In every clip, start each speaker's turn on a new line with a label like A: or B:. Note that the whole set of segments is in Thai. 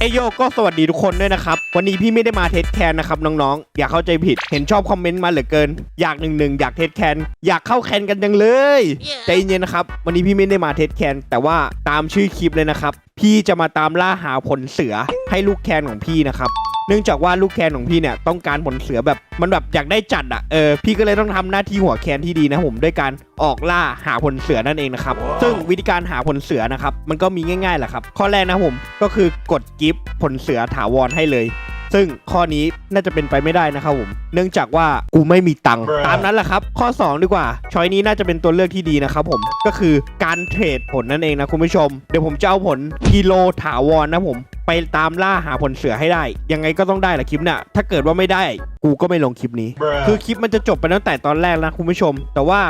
A: เอยโยก็สวัสดีทุกคนด้วยนะครับ วันนี้พี่ไม่ได้มาเทสแคนนะครับน้องๆ อย่าเข้าใจผิดเห็นชอบคอมเมนต์มาเหลือเกิน อยากหนึ่งหนึ่งอยากเทสแคนอยากเข้าแคนกันจังเลย ใจเย็นๆนะครับ วันนี้พี่ไม่ได้มาเทสแคนแต่ว่าตามชื่อคลิปเลยนะครับ พี่จะมาตามล่าหาผลเสือให้ลูกแคนของพี่นะครับเนื่องจากว่าลูกแคนของพี่เนี่ยต้องการผลเสือแบบมันแบบอยากได้จัดอะเออพี่ก็เลยต้องทำหน้าที่หัวแคนที่ดีนะผมด้วยการออกล่าหาผลเสือนั่นเองนะครับ ซึ่งวิธีการหาผลเสือนะครับมันก็มีง่ายๆแหละครับ ข้อแรกนะผมก็คือกดกิฟต์ผลเสือถาวรให้เลย ซึ่งข้อนี้น่าจะเป็นไปไม่ได้นะครับผม เนื่องจากว่ากูไม่มีตังค์
B: Bruh
A: ตามนั้นแหละครับ ข้อ 2 ดีกว่าช้อยนี้น่าจะเป็นตัวเลือกที่ดีนะครับผมก็คือการเทรดผลนั่นเองนะคุณผู้ชม เดี๋ยวผมจะเอาผลกิโลถาวรนะผม ไปตามล่าหาผลเสือให้ได้ ยังไงก็ต้องได้แหละคลิปน่ะถ้าเกิดว่าไม่ได้กูก็ไม่ลงคลิปนี้ คือคลิปมันจะจบไปตั้งแต่ตอนแรกนะคุณผู้ชม แต่ว่า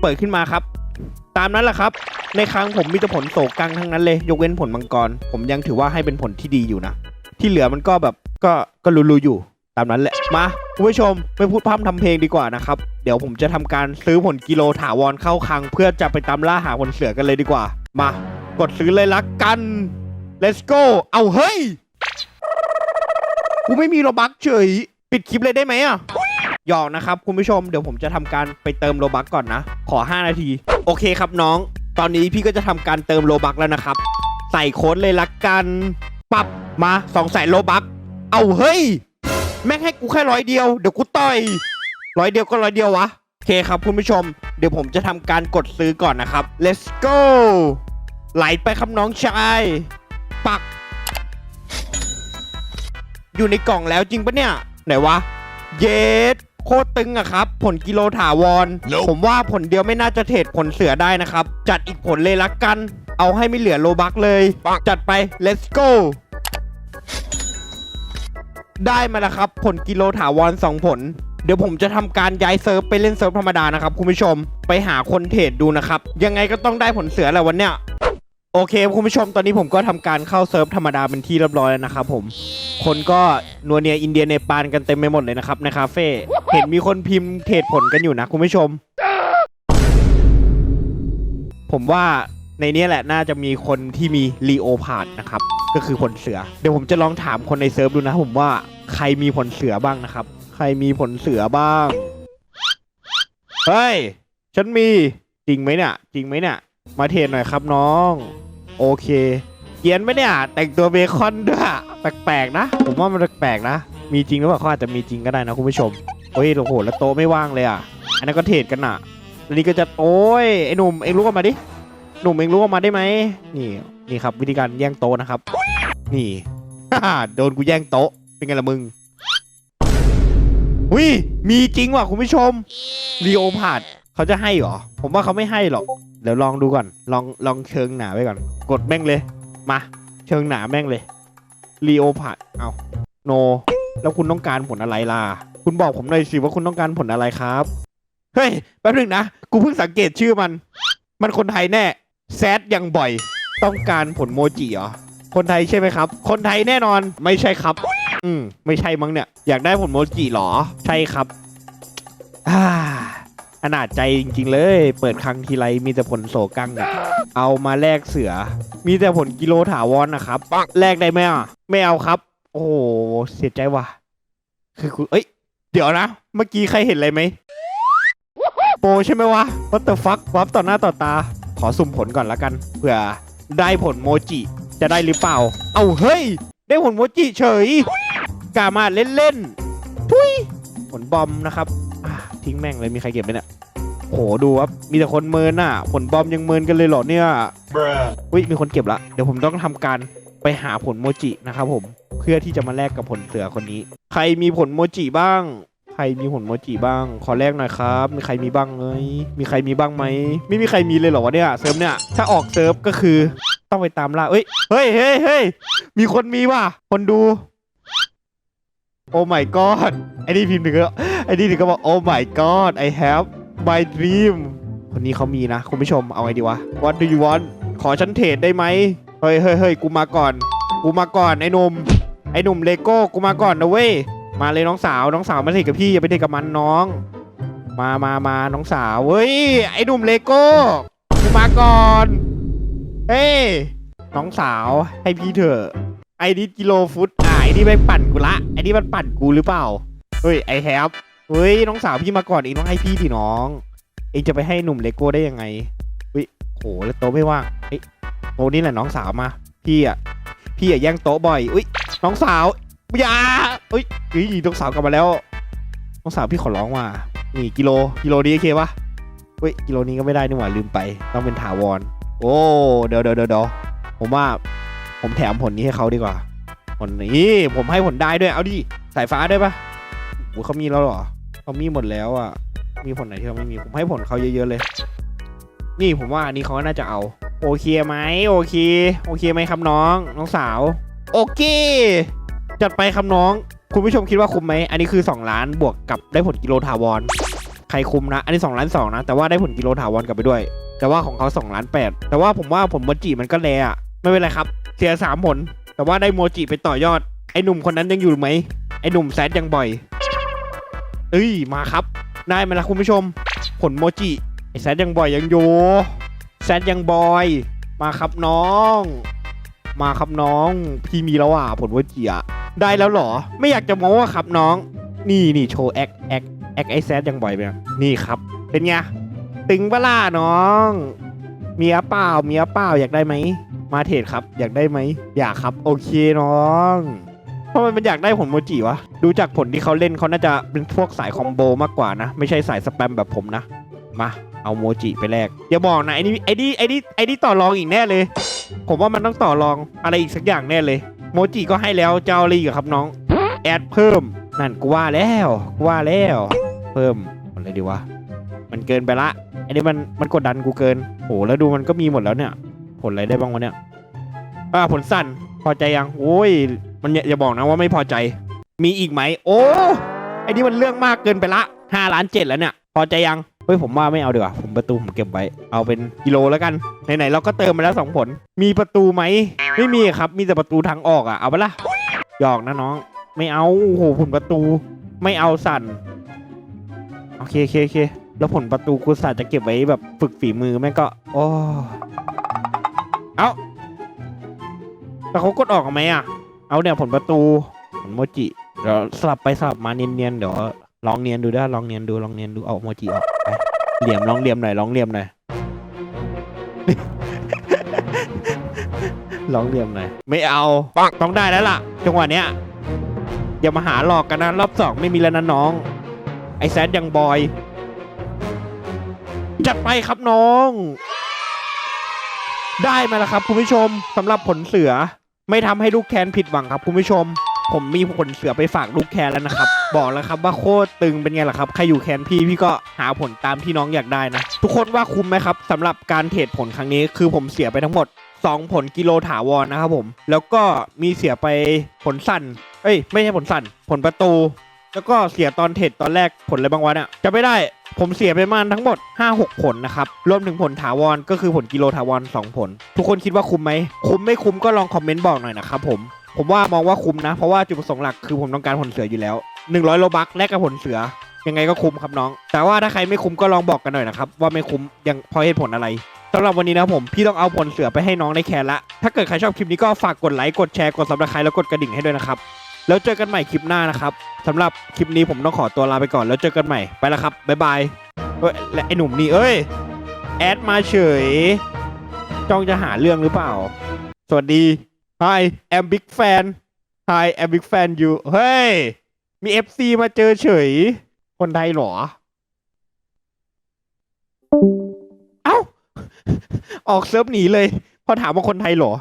A: เปิดขึ้นมาครับ ตามนั้นแหละครับในครั้งผมมีแต่ผลโศกกังทั้งนั้นเลย ยกเว้นผลมังกร ผมยังถือว่าให้เป็นผลที่ดีอยู่นะ ที่เหลือมันก็แบบก็ก็รู้ๆอยู่ตามนั้นแหละ มาคุณผู้ชมไม่พูดพร่ำทำเพลงดีกว่านะครับ เดี๋ยวผมจะทำการซื้อผลกิโลถาวรเข้าคลัง เพื่อจะไปตามล่าหาผลเสือกันเลยดีกว่า มากดซื้อเลยละกัน let's go เอาเฮ้ยกูไม่มีโลบักเฉย ปิดคลิปเลยได้ไหมอะหยอกนะครับคุณผู้ชมเดี๋ยวผมจะทำการไปเติมโลบักก่อนนะ ขอ 5 นาที โอเคครับน้อง ตอนนี้พี่ก็จะทำการเติมโลบักแล้วนะครับ ใส่โค้ดเลยละกัน ปรับ มาสองใส่โลบักเอาเฮ้ย แม่งให้กูแค่ร้อยเดียว เดี๋ยวกูต่อยร้อยเดียวก็ร้อยเดียววะโอเคครับคุณผู้ชม เดี๋ยวผมจะทำการกดซื้อก่อนนะครับ let's go ไหลไปครับน้องชาย ปัก อยู่ในกล่องแล้วจริงปะเนี่ย ไหนวะ เยสโคตรตึงอะครับ ผลกิโลถาวร
B: Nope
A: ผมว่าผลเดียวไม่น่าจะเทรดผลเสือได้นะครับ จัดอีกผลเลยละกัน เอาให้ไม่เหลือโลบักเลย จัดไป let's go ได้มาแล้วครับ ผลกิโลถาวร 2 ผล เดี๋ยวผมจะทำการย้ายเซิร์ฟไปเล่นเซิร์ฟธรรมดานะครับคุณผู้ชมไปหาคนเทรดดูนะครับ ยังไงก็ต้องได้ผลเสือแหละวันเนี้ยโอเคคุณผู้ชมตอนนี้ผมก็ทำการเข้าเซิร์ฟธรรมดาเป็นที่เรียบร้อยแล้วนะครับผมคนก็นัวเนียอินเดียเนปาลกันเต็มไปหมดเลยนะครับในคาเฟ่เห็นมีคนพิมพ์เทรดผลกันอยู่นะคุณผู้ชม ผมว่าในนี้แหละน่าจะมีคนที่มีลีโอพาดนะครับ ก็คือผลเสือ เดี๋ยวผมจะลองถามคนในเซิร์ฟดูนะผมว่า ใครมีผลเสือบ้างนะครับ ใครมีผลเสือบ้าง เฮ้ย ฉันมีจริงไหมเนี่ย จริงไหมเนี่ย มาเทรดหน่อยครับน้อง โอเคเกียนไหมเนี่ย แต่งตัวเบคอนด้วยแปลกๆนะ ผมว่ามันแปลกๆนะ มีจริงหรือเปล่าเขาอาจจะมีจริงก็ได้นะคุณผู้ชมโอ้ยโอ้โหแล้วโต๊ะไม่ว่างเลยอะ อันนั้นก็เทรดกันอะแล้วนี่ก็จะโอ้ยไอ้หนุ่มเอ็งลุกออกมาดิหนุ่มเอ็งลุกออกมาได้ไหมนี่นี่ครับวิธีการแย่งโต๊ะนะครับ นี่โดนกูแย่งโต๊ะ เป็นไงล่ะมึงวิมีจริงว่ะคุณผู้ชมรีโอพาดเขาจะให้เหรอ ผมว่าเขาไม่ให้หรอก เดี๋ยวลองดูก่อน ลองลองเชิงหนาไว้ก่อน กดแม่งเลย มา เชิงหนาแม่งเลยรีโอพาดเอาโน แล้วคุณต้องการผลอะไรล่ะ คุณบอกผมหน่อยสิว่าคุณต้องการผลอะไรครับ เฮ้ย แป๊บหนึงนะ กูเพิ่งสังเกตชื่อมัน มันคนไทยแน่ แซดยังบ่อย ต้องการผลโมจิเหรอ คนไทยใช่ไหมครับ คนไทยแน่นอน ไม่ใช่ครับ อืมไม่ใช่มั้งเนี่ย อยากได้ผลโมจิเหรอ ใช่ครับอ่าขนาดใจจริง ๆ เลย เปิดครั้งทีไรมีแต่ผลโศกังเนี่ยเอามาแลกเสือ มีแต่ผลกิโลถาวรนะครับแลกได้ไหมอะ ไม่เอาครับ โอ้โหเสียใจว่ะ คือกูเอ้ย เดี๋ยวนะ เมื่อกี้ใครเห็นอะไรไหมโปรใช่ไหมวะ what the fuck วับต่อหน้าต่อตา ขอสุ่มผลก่อนละกันเผื่อได้ผลโมจิ จะได้หรือเปล่า เอาเฮ้ย ได้ผลโมจิเฉย กล้ามาเล่นๆทุยผลบอมนะครับอ่าทิ้งแม่งเลยมีใครเก็บไหมเนี่ยโหดูครับมีแต่คนเมินน่ะ ผลบอมยังเมินกันเลยเหรอเนี่ย
B: Bruh.
A: อุ้ยมีคนเก็บละเดี๋ยวผมต้องทำการไปหาผลโมจินะครับผมเพื่อที่จะมาแลกกับผลเสือคนนี้ ใครมีผลโมจิบ้าง ใครมีผลโมจิบ้าง ขอแลกหน่อยครับ มีใครมีบ้างเอ้ยมีใครมีบ้างไหมไม่มีใครมีเลยเหรอวะเนี่ยเซิร์ฟเนี่ยถ้าออกเซิร์ฟก็คือต้องไปตามล่าเอ้ยเฮ้ยเฮ้ยเฮ้ยมีคนมีว่ะคนดู โอ้ my god ไอ้นี่พิมพ์ถึงก็ไอ้นี่ถึงก็บอกโอ้ my god I have my dream คนนี้เขามีนะ คุณผู้ชมเอาไงดีวะ What do you want ขอฉันเทรดได้ไหมเฮ้ยเฮ้ยเฮ้ยกูมาก่อน กูมาก่อนไอ้หนุ่มไอ้หนุ่มเลโก้กูมาก่อนนะเว้ยมาเลยน้องสาวน้องสาวมาเทรดกับพี่อย่าไปเทรดกับมันน้อง มามามาน้องสาวเฮ้ยไอ้หนุ่มเลโก้กูมาก่อนเฮ้ยน้องสาวให้พี่เถอะ ไอ้นี่กิโลฟุตอะไอ้นี่แม่งปั่นกูละไอ้นี่มันปั่นกูหรือเปล่าเฮ้ยไอ้แฮปเฮ้ยน้องสาวพี่มาก่อนเองต้องให้พี่ดิน้อง เองจะไปให้หนุ่มเลโก้ได้ยังไงเฮ้ยโหแล้วโต๊ะไม่ว่างเอ้ยโต๊ะนี่แหละน้องสาวมาพี่อะพี่อะแย่งโต๊ะบ่อยอุ้ยน้องสาวอย่าอุ้ยเฮ้ยน้องสาวกลับมาแล้วน้องสาวพี่ขอร้องว่านี่กิโลกิโลนี้โอเคปะเฮ้ยกิโลนี้ก็ไม่ได้นี่หว่าลืมไป ต้องเป็นถาวร โอ้เดี๋ยวเดี๋ยวเดี๋ยวเดี๋ยวผมว่า ผมแถมผลนี้ให้เขาดีกว่า ผลนี้ผมให้ผลได้ด้วย เอาดิ สายฟ้าด้วยปะโอ้เขามีแล้วเหรอเขามีหมดแล้วอะ มีผลไหนที่เขาไม่มี ผมให้ผลเขาเยอะๆเลย นี่ผมว่าอันนี้เขาน่าจะเอา โอเคไหมโอเค โอเคไหมครับน้อง น้องสาว โอเค จัดไปครับน้อง คุณผู้ชมคิดว่าคุ้มไหม อันนี้คือ 2 ล้านบวกกับได้ผลกิโลถาวร ใครคุ้มนะ อันนี้2ล้านสองนะ แต่ว่าได้ผลกิโลถาวรกลับไปด้วย แต่ว่าของเขา2ล้านแปดแต่ว่าผมว่าผลโมจิมันก็แลอะไม่เป็นไรครับ เสียสามผล แต่ว่าได้โมจิไปต่อยอด ไอ้หนุ่มคนนั้นยังอยู่ไหม ไอ้หนุ่มแซดยังบ่อย เอ้ย มาครับ ได้ไหมล่ะคุณผู้ชม ผลโมจิ ไอ้แซดยังบ่อยยังอยู่ แซดยังบอย มาครับน้อง มาครับน้อง พี่มีแล้วอะผลโมจิอะ ได้แล้วเหรอ ไม่อยากจะโม้ว่าครับน้อง นี่นี่โชว์แอคแอคแอคไอแซดยังบ่อยไปนะนี่ครับ เป็นไง ตึงปะล่ะน้อง มีอะเปล่ามีอะเปล่าอยากได้ไหม มาเทรดครับ อยากได้ไหม อยากครับ โอเคน้องทำไมมันอยากได้ผลโมจิวะ ดูจากผลที่เขาเล่นเขาน่าจะเป็นพวกสายคอมโบมากกว่านะ ไม่ใช่สายสแปมแบบผมนะ มาเอาโมจิไปแลกอย่าบอกนะไอ้นี่ไอ้นี่ไอ้นี่ไอ้นี่ต่อรองอีกแน่เลย ผมว่ามันต้องต่อรองอะไรอีกสักอย่างแน่เลย โมจิก็ให้แล้วจะเอาอะไรอีกอะครับน้องแอดเพิ่มนั่นกูว่าแล้วกูว่าแล้ว เพิ่มอะไรดีวะมันเกินไปละไอ้นี่มันมันกดดันกูเกินโหแล้วดูมันก็มีหมดแล้วเนี่ย ผลอะไรได้บ้างวะเนี่ย อ่าผลสั้นพอใจยัง โอ้ย มันอย่าอย่าบอกนะว่าไม่พอใจ มีอีกไหม โอ้ไอ้นี่มันเรื่องมากเกินไปละห้าล้านเจ็ดแล้วเนี่ย พอใจยัง เฮ้ยผมว่าไม่เอาดีกว่า ผมประตูผมเก็บไว้ เอาเป็นกิโลแล้วกัน ไหนๆเราก็เติมมาแล้วสองผล มีประตูไหม ไม่มีครับ มีแต่ประตูทางออกอะเอาไปละหยอกนะน้อง ไม่เอา โอ้โหผลประตู ไม่เอาสั่น โอเคโอเคโอเคแล้วผลประตูกูสาจะเก็บไว้แบบฝึกฝีมือแม่งก็ โอ้ เอาแต่เขากดออกไหมอะ เอาเนี่ยผลประตูผลโมจิเดี๋ยวสลับไปสลับมาเนียนๆเดี๋ยวลองเนียนดูได้ลองเนียนดูลองเนียนดูเอาโมจิออกไปเหลี่ยมลองเหลี่ยมหน่อยลองเหลี่ยมหน่อยลองเหลี่ยมหน่อยไม่เอาต้องได้แล้วล่ะจังหวะเนี้ยอย่ามาหาหลอกกันนะรอบสองไม่มีแล้วนะน้อง ไอแซดยังบอยจัดไปครับน้อง ได้มาแล้วครับคุณผู้ชมสำหรับผลเสือ ไม่ทำให้ลูกแคนผิดหวังครับคุณผู้ชม ผมมีผลเสือไปฝากลูกแคนแล้วนะครับ บอกแล้วครับว่าโคตรตึงเป็นไงล่ะครับใครอยู่แคนพี่พี่ก็หาผลตามที่น้องอยากได้นะ ทุกคนว่าคุ้มไหมครับสำหรับการเทรดผลครั้งนี้คือผมเสียไปทั้งหมด 2 ผลกิโลถาวรนะครับผม แล้วก็มีเสียไปผลสั้นเอ้ย ไม่ใช่ผลสั้นผลประตู แล้วก็เสียตอนเทรดตอนแรกผลอะไรบางวันอะจะไม่ได้ ผมเสียไปประมาณทั้งหมด 5-6 ผลนะครับ รวมถึงผลถาวรก็คือผลกิโลถาวร 2 ผล ทุกคนคิดว่าคุ้มไหม คุ้มไม่คุ้มก็ลองคอมเมนต์บอกหน่อยนะครับผม ผมว่ามองว่าคุ้มนะ เพราะว่าจุดประสงค์หลักคือผมต้องการผลเสืออยู่แล้ว 100 โลบักแลกกับผลเสือ ยังไงก็คุ้มครับน้อง แต่ว่าถ้าใครไม่คุ้มก็ลองบอกกันหน่อยนะครับว่าไม่คุ้มยังเพราะเหตุผลอะไรสำหรับวันนี้นะผมพี่ต้องเอาผลเสือไปให้น้องในแคนละ ถ้าเกิดใครชอบคลิปนี้ก็ฝากกดไลค์กดแชร์กดซับสไครต์แล้วกดกระดิ่งให้ด้วยนะครับ แล้วเจอกันใหม่คลิปหน้านะครับสำหรับคลิปนี้ผมต้องขอตัวลาไปก่อนแล้วเจอกันใหม่ไปแล้วครับบ๊ายบายเฮ้ยและไอ้หนุ่มนี่เอ้ยแอดมาเฉยจ้องจะหาเรื่องหรือเปล่า สวัสดี Hi I'm big fan Hi I'm big fan you เฮ้ย มี FC มาเจอเฉย คนไทยเหรอ เอ้า ออกเซิร์ฟหนีเลย พอถามว่าคนไทยเหรอ